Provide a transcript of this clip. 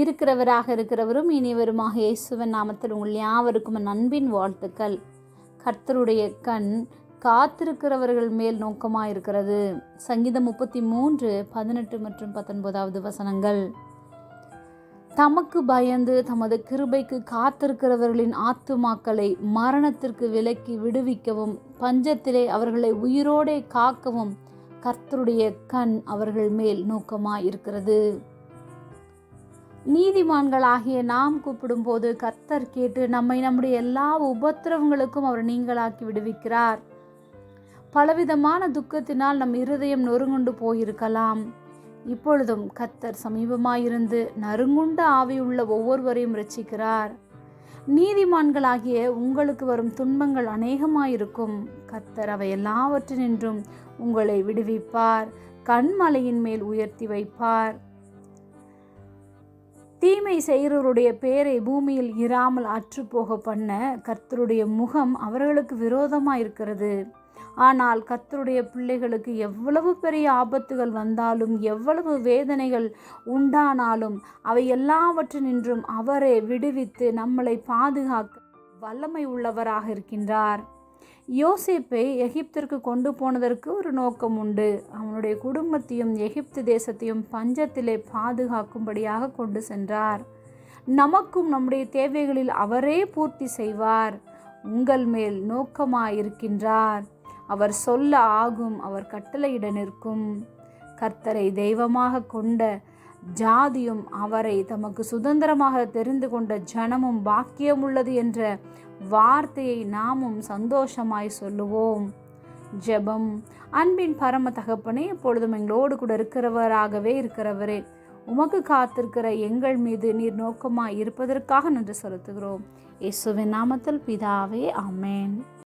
இருக்கிறவராக இருக்கிறவரும் இனிவருமாக இயேசுவன் நாமத்தில் உங்கள் யாவருக்கும் நண்பின் அன்பின் வாழ்த்துக்கள். கர்த்தருடைய கண் காத்திருக்கிறவர்கள் மேல் நோக்கமாக இருக்கிறது. சங்கீதம் முப்பத்தி மூன்று பதினெட்டு மற்றும் பத்தொன்பதாவது வசனங்கள். தமக்கு பயந்து தமது கிருபைக்கு காத்திருக்கிறவர்களின் ஆத்துமாக்களை மரணத்திற்கு விலக்கி விடுவிக்கவும் பஞ்சத்திலே அவர்களை உயிரோடே காக்கவும் கர்த்தருடைய கண் அவர்கள் மேல் நோக்கமாக இருக்கிறது. நீதிமான்களாகிய நாம் கூப்பிடும்போது கர்த்தர் கேட்டு நம்மை நம்முடைய எல்லா உபத்திரவங்களுக்கும் அவர் நீங்களாக்கி விடுவிக்கிறார். பலவிதமான துக்கத்தினால் நம் இருதயம் நொறுங்குண்டு போயிருக்கலாம். இப்பொழுதும் கத்தர் சமீபமாயிருந்து நறுங்குண்ட ஆவியுள்ள ஒவ்வொருவரையும் ரசிக்கிறார் நீதிமான்களாகிய உங்களுக்கு வரும் துன்பங்கள் அநேகமாயிருக்கும். கத்தர் அவை எல்லாவற்றினின்றும் உங்களை விடுவிப்பார். கண்மலையின் மேல் உயர்த்தி வைப்பார். தீமை செய்கிறவருடைய பேரை பூமியில் இராமல் அற்றுப்போக பண்ண கர்த்தருடைய முகம் அவர்களுக்கு விரோதமாக இருக்கிறது. ஆனால் கர்த்தருடைய பிள்ளைகளுக்கு எவ்வளவு பெரிய ஆபத்துகள் வந்தாலும் எவ்வளவு வேதனைகள் உண்டானாலும் அவை எல்லாவற்றினின்றும் அவரே விடுவித்து நம்மளை பாதுகாக்க வல்லமை உள்ளவராக இருக்கின்றார். யோசிப்பை எகிப்திற்கு கொண்டு போனதற்கு ஒரு நோக்கம் உண்டு. அவனுடைய குடும்பத்தையும் எகிப்து தேசத்தையும் பஞ்சத்திலே பாதுகாக்கும்படியாக கொண்டு சென்றார். நமக்கும் நம்முடைய தேவைகளில் அவரே பூர்த்தி செய்வார். உங்கள் மேல் நோக்கமாயிருக்கின்றார். அவர் சொல்ல ஆகும் அவர் கட்டளையிட நிற்கும். கர்த்தரை தெய்வமாக கொண்ட ஜாதியும் அவரை தமக்கு சுதந்திரமாக தெரிந்து கொண்ட ஜனமும் பாக்கியமுள்ளது என்ற வார்த்தையை நாமும் சந்தோஷமாய் சொல்லுவோம். ஜெபம். அன்பின் பரம தகப்பனே எப்பொழுதும் எங்களோடு கூட இருக்கிறவராகவே இருக்கிறவரே உமக்கு காத்திருக்கிற எங்கள் மீது நீர் நோக்கமாய் இருப்பதற்காக நன்றி செலுத்துகிறோம். இயேசுவின் நாமத்தில் பிதாவே அமேன்